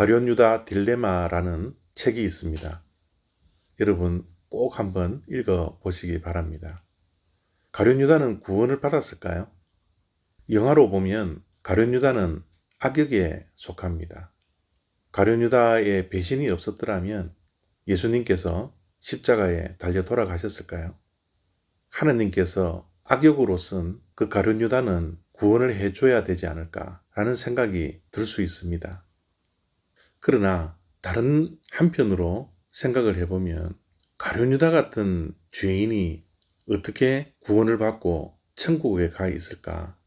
가룟유다 딜레마라는 책이 있습니다. 여러분 꼭 한번 읽어 보시기 바랍니다. 가룟유다는 구원을 받았을까요? 영화로 보면 가룟유다는 악역에 속합니다. 가룟유다의 배신이 없었더라면 예수님께서 십자가에 달려 돌아가셨을까요? 하느님께서 악역으로 쓴 그 가룟 유다는 구원을 해줘야 되지 않을까라는 생각이 들 수 있습니다. 그러나 다른 한편으로 생각을 해보면 가룟유다 같은 죄인이 어떻게 구원을 받고 천국에 가 있을까?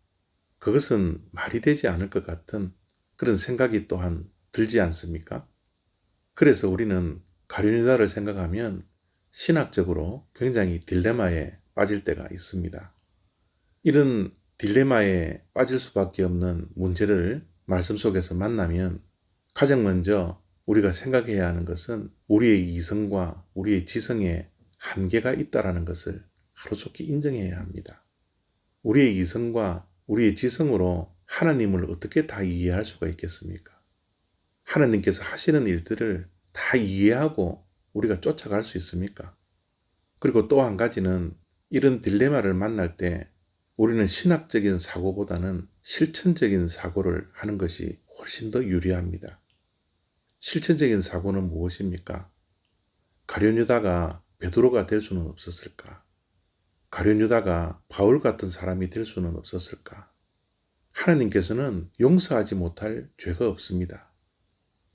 그것은 말이 되지 않을 것 같은 그런 생각이 또한 들지 않습니까? 그래서 우리는 가룟유다를 생각하면 신학적으로 굉장히 딜레마에 빠질 때가 있습니다. 이런 딜레마에 빠질 수밖에 없는 문제를 말씀 속에서 만나면 가장 먼저 우리가 생각해야 하는 것은 우리의 이성과 우리의 지성에 한계가 있다라는 것을 하루속히 인정해야 합니다. 우리의 이성과 우리의 지성으로 하나님을 어떻게 다 이해할 수가 있겠습니까? 하나님께서 하시는 일들을 다 이해하고 우리가 쫓아갈 수 있습니까? 그리고 또 한 가지는 이런 딜레마를 만날 때 우리는 신학적인 사고보다는 실천적인 사고를 하는 것이 훨씬 더 유리합니다. 실천적인 사고는 무엇입니까? 가룟 유다가 베드로가 될 수는 없었을까? 가룟 유다가 바울 같은 사람이 될 수는 없었을까? 하나님께서는 용서하지 못할 죄가 없습니다.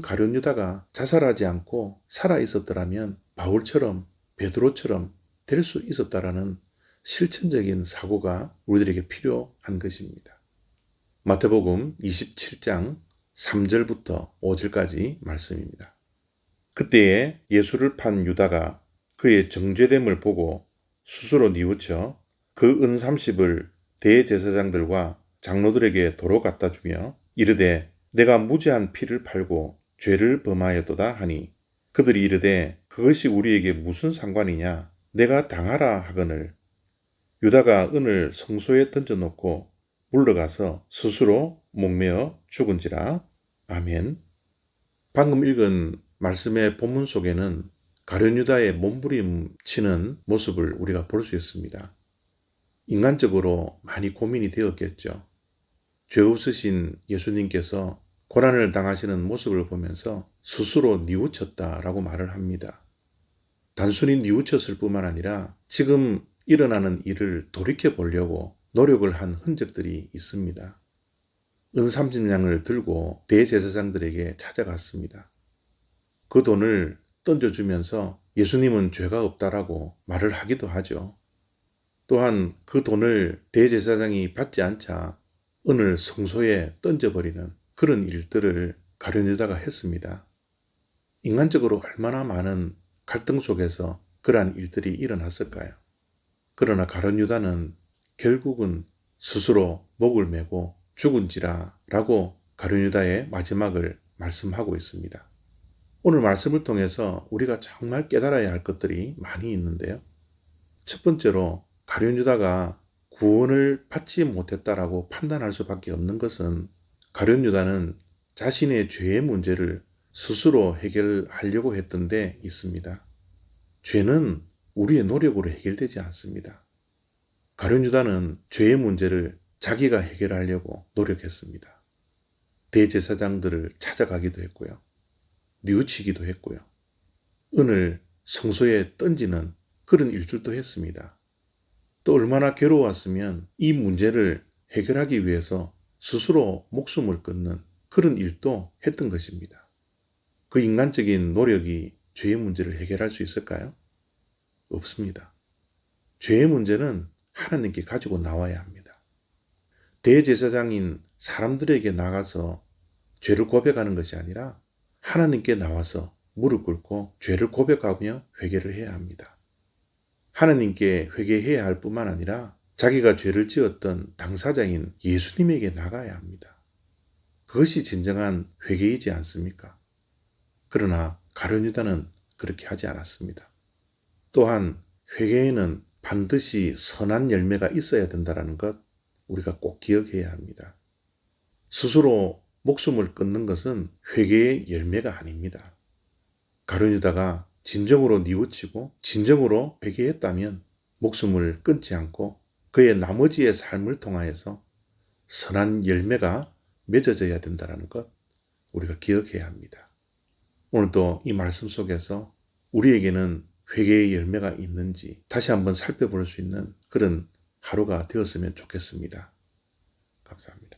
가룟 유다가 자살하지 않고 살아 있었더라면 바울처럼 베드로처럼 될 수 있었다라는 실천적인 사고가 우리들에게 필요한 것입니다. 마태복음 27장 3절부터 5절까지 말씀입니다. 그때에 예수를 판 유다가 그의 정죄됨을 보고 스스로 뉘우쳐 그 은 30을 대제사장들과 장로들에게 도로 갖다 주며 이르되 내가 무죄한 피를 팔고 죄를 범하였도다 하니 그들이 이르되 그것이 우리에게 무슨 상관이냐 내가 당하라 하거늘 유다가 은을 성소에 던져놓고 물러가서 스스로 목매어 죽은지라 아멘. 방금 읽은 말씀의 본문 속에는 가룟유다의 몸부림치는 모습을 우리가 볼 수 있습니다. 인간적으로 많이 고민이 되었겠죠. 죄 없으신 예수님께서 고난을 당하시는 모습을 보면서 스스로 뉘우쳤다라고 말을 합니다. 단순히 뉘우쳤을 뿐만 아니라 지금 일어나는 일을 돌이켜 보려고 노력을 한 흔적들이 있습니다. 은삼십냥을 들고 대제사장들에게 찾아갔습니다. 그 돈을 던져주면서 예수님은 죄가 없다라고 말을 하기도 하죠. 또한 그 돈을 대제사장이 받지 않자 은을 성소에 던져버리는 그런 일들을 가려내다가 했습니다. 인간적으로 얼마나 많은 갈등 속에서 그러한 일들이 일어났을까요? 그러나 가론 유다는 결국은 스스로 목을 메고 죽은지라 라고 가론 유다의 마지막을 말씀하고 있습니다. 오늘 말씀을 통해서 우리가 정말 깨달아야 할 것들이 많이 있는데요. 첫 번째로 가룟 유다가 구원을 받지 못했다라고 판단할 수밖에 없는 것은 가룟 유다는 자신의 죄의 문제를 스스로 해결하려고 했던 데 있습니다. 죄는 우리의 노력으로 해결되지 않습니다. 가룟 유다는 죄의 문제를 자기가 해결하려고 노력했습니다. 대제사장들을 찾아가기도 했고요. 뉘우치기도 했고요. 은을 성소에 던지는 그런 일들도 했습니다. 또 얼마나 괴로웠으면 이 문제를 해결하기 위해서 스스로 목숨을 끊는 그런 일도 했던 것입니다. 그 인간적인 노력이 죄의 문제를 해결할 수 있을까요? 없습니다. 죄의 문제는 하나님께 가지고 나와야 합니다. 대제사장인 사람들에게 나가서 죄를 고백하는 것이 아니라 하나님께 나와서 무릎 꿇고 죄를 고백하며 회개를 해야 합니다. 하나님께 회개해야 할 뿐만 아니라 자기가 죄를 지었던 당사자인 예수님에게 나가야 합니다. 그것이 진정한 회개이지 않습니까? 그러나 가룟유다는 그렇게 하지 않았습니다. 또한 회개에는 반드시 선한 열매가 있어야 된다는 것 우리가 꼭 기억해야 합니다. 스스로 목숨을 끊는 것은 회개의 열매가 아닙니다. 가룟유다가 진정으로 뉘우치고 진정으로 회개했다면 목숨을 끊지 않고 그의 나머지의 삶을 통하여서 선한 열매가 맺어져야 된다는 것 우리가 기억해야 합니다. 오늘도 이 말씀 속에서 우리에게는 회개의 열매가 있는지 다시 한번 살펴볼 수 있는 그런 하루가 되었으면 좋겠습니다. 감사합니다.